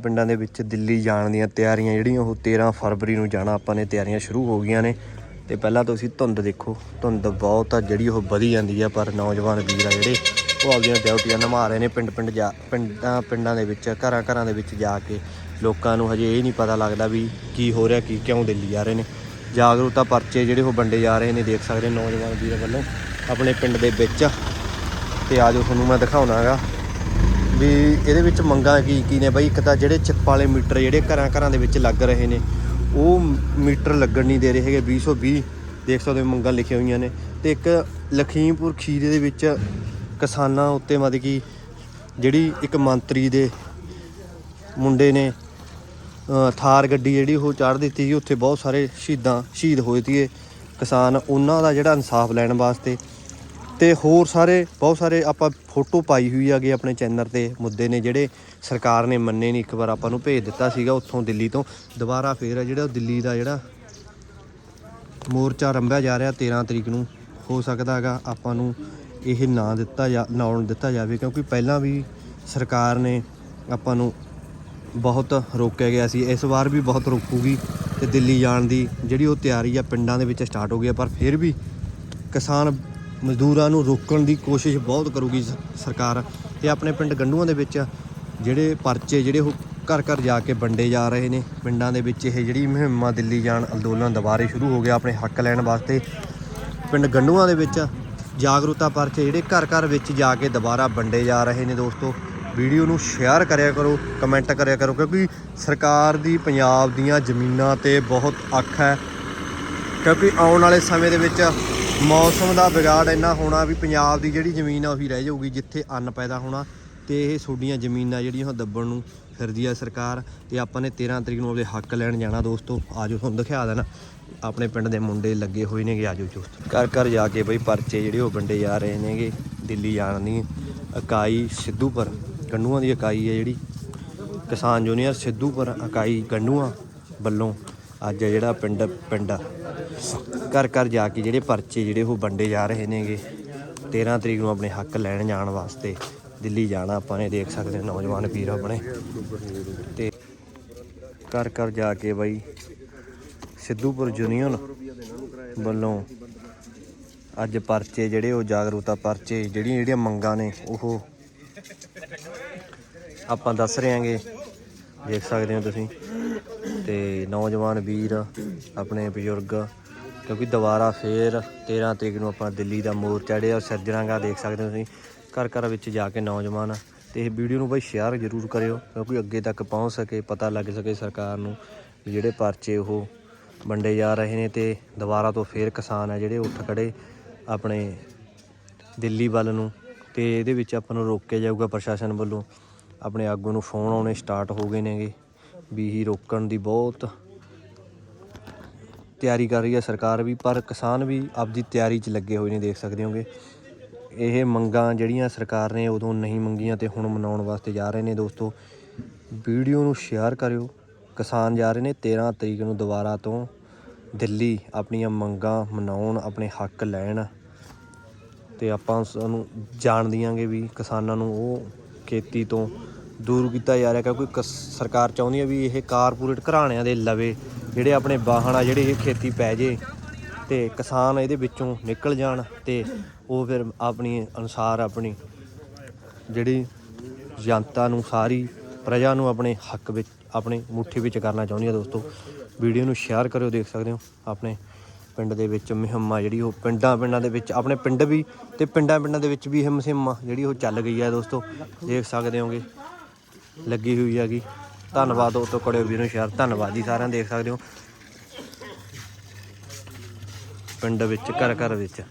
ਪਿੰਡਾਂ ਦੇ ਵਿੱਚ ਦਿੱਲੀ ਜਾਣ ਦੀਆਂ ਤਿਆਰੀਆਂ ਜਿਹੜੀਆਂ ਉਹ 13 ਫਰਵਰੀ ਨੂੰ ਜਾਣਾ ਆਪਾਂ ਨੇ, ਤਿਆਰੀਆਂ ਸ਼ੁਰੂ ਹੋ ਗਈਆਂ ਨੇ। ਤੇ ਪਹਿਲਾਂ ਤੁਸੀਂ ਧੁੰਦ ਦੇਖੋ, ਧੁੰਦ ਬਹੁਤ ਆ, ਜਿਹੜੀ ਉਹ ਵਧੀ ਜਾਂਦੀ ਆ, ਪਰ ਨੌਜਵਾਨ ਵੀਰ ਆ ਜਿਹੜੇ, ਉਹ ਆਪਦੀਆਂ ਡਿਊਟੀਆਂ ਨਿਭਾ ਰਹੇ ਨੇ ਪਿੰਡ ਪਿੰਡ ਜਾ, ਪਿੰਡਾਂ ਪਿੰਡਾਂ ਦੇ ਵਿੱਚ, ਘਰਾਂ ਘਰਾਂ ਦੇ ਵਿੱਚ ਜਾ ਕੇ। ਲੋਕਾਂ ਨੂੰ ਹਜੇ ਇਹ ਨਹੀਂ ਪਤਾ ਲੱਗਦਾ ਵੀ ਕੀ ਹੋ ਰਿਹਾ, ਕੀ ਕਿਉਂ ਦਿੱਲੀ ਜਾ ਰਹੇ ਨੇ। ਜਾਗਰੂਕਤਾ ਪਰਚੇ ਜਿਹੜੇ ਉਹ ਵੰਡੇ ਜਾ ਰਹੇ ਨੇ, ਦੇਖ ਸਕਦੇ ਨੌਜਵਾਨ ਵੀਰ ਵੱਲੋਂ ਆਪਣੇ ਪਿੰਡ ਦੇ ਵਿੱਚ। ਤੇ ਆਜੋ ਤੁਹਾਨੂੰ ਮੈਂ ਦਿਖਾਉਣਾਗਾ। ਵੀ ਇਹਦੇ ਵਿੱਚ ਮੰਗਾਂ ਕੀ ਕੀ ਨੇ ਬਾਈ? ਇੱਕ ਤਾਂ ਜਿਹੜੇ ਚਿੱਪ ਵਾਲੇ ਮੀਟਰ ਜਿਹੜੇ ਘਰਾਂ ਘਰਾਂ ਦੇ ਵਿੱਚ ਲੱਗ ਰਹੇ ਨੇ, ਉਹ ਮੀਟਰ ਲੱਗਣ ਨਹੀਂ ਦੇ ਰਹੇ ਹੈਗੇ। 220 ਦੇਖ ਸਕਦੇ ਹੋ ਮੰਗਾਂ ਲਿਖੀਆਂ ਹੋਈਆਂ ਨੇ। ਤੇ ਇੱਕ ਲਖੀਮਪੁਰ ਖੀਰੇ ਦੇ ਵਿੱਚ ਕਿਸਾਨਾਂ ਉੱਤੇ ਮਤਲਬ ਕਿ ਜਿਹੜੀ ਇੱਕ ਮੰਤਰੀ ਦੇ ਮੁੰਡੇ ਨੇ ਥਾਰ ਗੱਡੀ ਜਿਹੜੀ ਉਹ ਚਾੜ ਦਿੱਤੀ ਸੀ। ਉੱਥੇ ਬਹੁਤ ਸਾਰੇ ਸ਼ਹੀਦਾਂ, ਸ਼ਹੀਦ ਹੋਏ ਸੀਗੇ ਕਿਸਾਨ। ਉਹਨਾਂ ਦਾ ਜਿਹੜਾ ਇਨਸਾਫ ਲੈਣ ਵਾਸਤੇ ਤੇ ਹੋਰ ਸਾਰੇ, ਬਹੁਤ ਸਾਰੇ ਆਪਾਂ ਫੋਟੋ ਪਾਈ ਹੋਈ ਹੈਗੇ ਆਪਣੇ ਚੈਨਲ ਤੇ, ਮੁੱਦੇ ਨੇ ਜਿਹੜੇ ਸਰਕਾਰ ਨੇ ਮੰਨੇ ਨਹੀਂ ਇੱਕ ਵਾਰ ਆਪਾਂ ਨੂੰ ਭੇਜ ਦਿੱਤਾ ਸੀਗਾ ਉੱਥੋਂ ਦਿੱਲੀ ਤੋਂ। ਦੁਬਾਰਾ ਫੇਰ ਆ ਜਿਹੜਾ ਦਿੱਲੀ ਦਾ ਜਿਹੜਾ ਮੋਰਚਾ ਰੰਭਿਆ ਜਾ ਰਿਹਾ 13 ਤਰੀਕ ਨੂੰ, ਹੋ ਸਕਦਾ ਹੈਗਾ ਆਪਾਂ ਨੂੰ ਇਹ ਨਾ ਦਿੱਤਾ ਜਾ ਨਾਉਣ ਦਿੱਤਾ ਜਾਵੇ, ਕਿਉਂਕਿ ਪਹਿਲਾਂ ਵੀ ਸਰਕਾਰ ਨੇ ਆਪਾਂ ਨੂੰ ਬਹੁਤ ਰੋਕਿਆ ਗਿਆ ਸੀ। ਇਸ ਵਾਰ ਵੀ ਬਹੁਤ ਰੋਕੂਗੀ ਤੇ ਦਿੱਲੀ ਜਾਣ ਦੀ ਜਿਹੜੀ ਉਹ ਤਿਆਰੀ ਆ ਪਿੰਡਾਂ ਦੇ ਵਿੱਚ ਸਟਾਰਟ ਹੋ ਗਈ ਆ, ਪਰ ਫਿਰ ਵੀ ਕਿਸਾਨ ਮਜ਼ਦੂਰਾਂ ਨੂੰ ਰੋਕਣ ਦੀ ਕੋਸ਼ਿਸ਼ ਬਹੁਤ ਕਰੂਗੀ ਸਰਕਾਰ। ਤੇ ਆਪਣੇ ਪਿੰਡ ਗੰਡੂਆਂ ਦੇ ਵਿੱਚ ਜਿਹੜੇ ਪਰਚੇ, ਜਿਹੜੇ ਉਹ ਘਰ ਘਰ ਜਾ ਕੇ ਵੰਡੇ ਜਾ ਰਹੇ ਨੇ। ਪਿੰਡਾਂ ਦੇ ਵਿੱਚ ਇਹ ਜਿਹੜੀ ਮੁਹਿੰਮ ਆ ਦਿੱਲੀ ਜਾਣ ਅੰਦੋਲਨ ਦੁਬਾਰੇ ਸ਼ੁਰੂ ਹੋ ਗਿਆ ਆਪਣੇ ਹੱਕ ਲੈਣ ਵਾਸਤੇ। ਪਿੰਡ ਗੰਡੂਆਂ ਦੇ ਵਿੱਚ ਜਾਗਰੂਕਤਾ ਪਰਚੇ ਜਿਹੜੇ ਘਰ ਘਰ ਵਿੱਚ ਜਾ ਕੇ ਦੁਬਾਰਾ ਵੰਡੇ ਜਾ ਰਹੇ ਨੇ ਦੋਸਤੋ। ਵੀਡੀਓ ਨੂੰ ਸ਼ੇਅਰ ਕਰਿਆ ਕਰੋ, ਕਮੈਂਟ ਕਰਿਆ ਕਰੋ, ਕਿਉਂਕਿ ਸਰਕਾਰ ਦੀ ਪੰਜਾਬ ਦੀਆਂ ਜ਼ਮੀਨਾਂ ਤੇ ਬਹੁਤ ਅੱਖ ਹੈ। ਕਿਉਂਕਿ ਆਉਣ ਵਾਲੇ ਸਮੇਂ ਦੇ ਵਿੱਚ ਮੌਸਮ ਦਾ ਵਿਗਾੜ ਇੰਨਾ ਹੋਣਾ ਵੀ ਪੰਜਾਬ ਦੀ ਜਿਹੜੀ ਜ਼ਮੀਨ ਆ ਉਹੀ ਰਹਿ ਜਾਊਗੀ, ਜਿੱਥੇ ਅੰਨ ਪੈਦਾ ਹੋਣਾ ਤੇ ਇਹ ਤੁਹਾਡੀਆਂ ਜ਼ਮੀਨਾਂ ਜਿਹੜੀਆਂ ਉਹ ਦੱਬਣ ਨੂੰ ਫਿਰਦੀ ਆ ਸਰਕਾਰ ਤੇ ਆਪਾਂ ਨੇ 13 ਤਰੀਕ ਨੂੰ ਆਪਦੇ ਹੱਕ ਲੈਣ ਜਾਣਾ ਦੋਸਤੋ, ਆਜੋ ਤੁਹਾਨੂੰ ਦਿਖਾ ਦੇਣਾ। ਆਪਣੇ ਪਿੰਡ ਦੇ ਮੁੰਡੇ ਲੱਗੇ ਹੋਏ ਨੇਗੇ, ਆਜੋ ਦੋਸਤੋ। ਘਰ ਘਰ ਜਾ ਕੇ ਬਈ ਪਰਚੇ ਜਿਹੜੇ ਉਹ ਵੰਡੇ ਜਾ ਰਹੇ ਨੇਗੇ, ਦਿੱਲੀ ਜਾਣ ਦੀ ਇਕਾਈ ਸਿੱਧੂਪੁਰ, ਗੰਡੂਆਂ ਦੀ ਇਕਾਈ ਹੈ ਜਿਹੜੀ। ਕਿਸਾਨ ਯੂਨੀਅਨ ਸਿੱਧੂਪੁਰ ਇਕਾਈ ਗੰਡੂਆਂ ਵੱਲੋਂ ਅੱਜ ਜਿਹੜਾ ਪਿੰਡ ਪਿੰਡ ਘਰ ਘਰ ਜਾ ਕੇ ਜਿਹੜੇ ਪਰਚੇ ਜਿਹੜੇ ਉਹ ਵੰਡੇ ਜਾ ਰਹੇ ਨੇਗੇ। 13 ਤਰੀਕ ਨੂੰ ਆਪਣੇ ਹੱਕ ਲੈਣ ਜਾਣ ਵਾਸਤੇ ਦਿੱਲੀ ਜਾਣਾ ਆਪਾਂ ਨੇ, ਦੇਖ ਸਕਦੇ ਹਾਂ ਨੌਜਵਾਨ ਵੀਰ ਆਪਣੇ। ਤੇ ਘਰ ਘਰ ਜਾ ਕੇ ਬਾਈ ਸਿੱਧੂਪੁਰ ਯੂਨੀਅਨ ਵੱਲੋਂ ਅੱਜ ਪਰਚੇ ਜਿਹੜੇ ਉਹ ਜਾਗਰੂਕਤਾ ਪਰਚੇ ਜਿਹੜੀਆਂ ਜਿਹੜੀਆਂ ਮੰਗਾਂ ਨੇ, ਉਹ ਆਪਾਂ ਦੱਸ ਰਹੇ ਹਾਂਗੇ। ਦੇਖ ਸਕਦੇ ਹੋ ਤੁਸੀਂ। ਤੇ ਨੌਜਵਾਨ ਵੀਰ, ਆਪਣੇ ਬਜ਼ੁਰਗ, ਕਿਉਂਕਿ ਦੁਬਾਰਾ ਫੇਰ 13 ਤਰੀਕ ਨੂੰ ਆਪਾਂ ਦਿੱਲੀ ਦਾ ਮੋਰਚਾ ਜਿਹੜਾ ਉਹ ਸਿਰਜਣਾਗਾ ਦੇਖ ਸਕਦੇ ਹੋ ਤੁਸੀਂ। ਘਰ ਘਰ ਵਿੱਚ ਜਾ ਕੇ ਨੌਜਵਾਨ, ਤੇ ਇਹ ਵੀਡੀਓ ਨੂੰ ਬਈ ਸ਼ੇਅਰ ਜ਼ਰੂਰ ਕਰਿਓ, ਕਿਉਂਕਿ ਅੱਗੇ ਤੱਕ ਪਹੁੰਚ ਸਕੇ, ਪਤਾ ਲੱਗ ਸਕੇ ਸਰਕਾਰ ਨੂੰ ਵੀ ਜਿਹੜੇ ਪਰਚੇ ਉਹ ਵੰਡੇ ਜਾ ਰਹੇ ਨੇ ਤੇ ਦੁਬਾਰਾ ਤੋਂ ਫੇਰ ਕਿਸਾਨ ਆ ਜਿਹੜੇ ਉੱਠ ਖੜੇ ਆਪਣੇ ਦਿੱਲੀ ਵੱਲ ਨੂੰ, ਤੇ ਇਹਦੇ ਵਿੱਚ ਆਪਾਂ ਨੂੰ ਰੋਕਿਆ ਜਾਊਗਾ ਪ੍ਰਸ਼ਾਸਨ ਵੱਲੋਂ। ਆਪਣੇ ਆਗੂ ਨੂੰ ਫੋਨ ਆਉਣੇ ਸਟਾਰਟ ਹੋ ਗਏ ਨੇਗੇ। ਵੀ ਰੋਕਣ ਦੀ ਬਹੁਤ ਤਿਆਰੀ ਕਰ ਰਹੀ ਹੈ ਸਰਕਾਰ ਵੀ, ਪਰ ਕਿਸਾਨ ਵੀ ਆਪਦੀ ਤਿਆਰੀ 'ਚ ਲੱਗੇ ਹੋਏ ਨੇ, ਦੇਖ ਸਕਦੇ ਹੋਗੇ। ਇਹ ਮੰਗਾਂ ਜਿਹੜੀਆਂ ਸਰਕਾਰ ਨੇ ਉਦੋਂ ਨਹੀਂ ਮੰਗੀਆਂ ਤੇ ਹੁਣ ਮਨਾਉਣ ਵਾਸਤੇ ਜਾ ਰਹੇ ਨੇ ਦੋਸਤੋ, ਵੀਡੀਓ ਨੂੰ ਸ਼ੇਅਰ ਕਰਿਓ। ਕਿਸਾਨ ਜਾ ਰਹੇ ਨੇ 13 ਤਰੀਕ ਨੂੰ ਦੁਬਾਰਾ ਤੋਂ ਦਿੱਲੀ ਆਪਣੀਆਂ ਮੰਗਾਂ ਮਨਾਉਣ, ਆਪਣੇ ਹੱਕ ਲੈਣ। ਤੇ ਆਪਾਂ ਸਾਨੂੰ ਜਾਣ ਦਿਆਂਗੇ ਵੀ ਕਿਸਾਨਾਂ ਨੂੰ ਉਹ ਖੇਤੀ ਤੋਂ ਦੂਰ ਕੀਤਾ ਜਾ ਰਿਹਾ ਕਿਉਂਕਿ ਕਸ- ਸਰਕਾਰ ਚਾਹੁੰਦੀ ਹੈ ਵੀ ਇਹ ਕਾਰਪੋਰੇਟ ਘਰਾਣਿਆਂ ਦੇ ਲਵੇ, ਜਿਹੜੇ ਆਪਣੇ ਵਾਹਨ ਆ, ਜਿਹੜੇ ਇਹ ਖੇਤੀ ਪੈ ਜੇ ਤੇ ਕਿਸਾਨ ਇਹਦੇ ਵਿੱਚੋਂ ਨਿਕਲ ਜਾਣ ਤੇ ਉਹ ਫਿਰ ਆਪਣੀ ਅਨੁਸਾਰ ਆਪਣੀ ਜਿਹੜੀ ਜਨਤਾ ਨੂੰ, ਸਾਰੀ ਪ੍ਰਜਾ ਨੂੰ ਆਪਣੇ ਹੱਕ ਵਿੱਚ, ਆਪਣੇ ਮੁੱਠੀ ਵਿੱਚ ਕਰਨਾ ਚਾਹੁੰਦੀ ਹੈ ਦੋਸਤੋ। ਵੀਡੀਓ ਨੂੰ ਸ਼ੇਅਰ ਕਰਿਓ, ਦੇਖ ਸਕਦੇ ਹੋ ਆਪਣੇ ਪਿੰਡ ਦੇ ਵਿੱਚ ਮੁਹਿੰਮ ਆ, ਜਿਹੜੀ ਉਹ ਪਿੰਡਾਂ ਪਿੰਡਾਂ ਦੇ ਵਿੱਚ, ਆਪਣੇ ਪਿੰਡ ਵੀ ਤੇ ਪਿੰਡਾਂ ਪਿੰਡਾਂ ਦੇ ਵਿੱਚ ਵੀ ਇਹ ਮੁਹਿੰਮ ਆ ਜਿਹੜੀ ਉਹ ਚੱਲ ਗਈ ਹੈ ਦੋਸਤੋ। ਦੇਖ ਸਕਦੇ ਹੋਗੇ। ਲੱਗੀ ਹੋਈ ਹੈਗੀ। ਧੰਨਵਾਦ ਉਹ ਤੋਂ ਕੜਿਓ ਵੀਰ ਨੂੰ ਸ਼ੇਅਰ ਧੰਨਵਾਦ ਜੀ ਸਾਰਿਆਂ ਨੂੰ ਦੇਖ ਸਕਦੇ ਹੋ। ਪਿੰਡ ਵਿੱਚ, ਘਰ ਘਰ ਵਿੱਚ।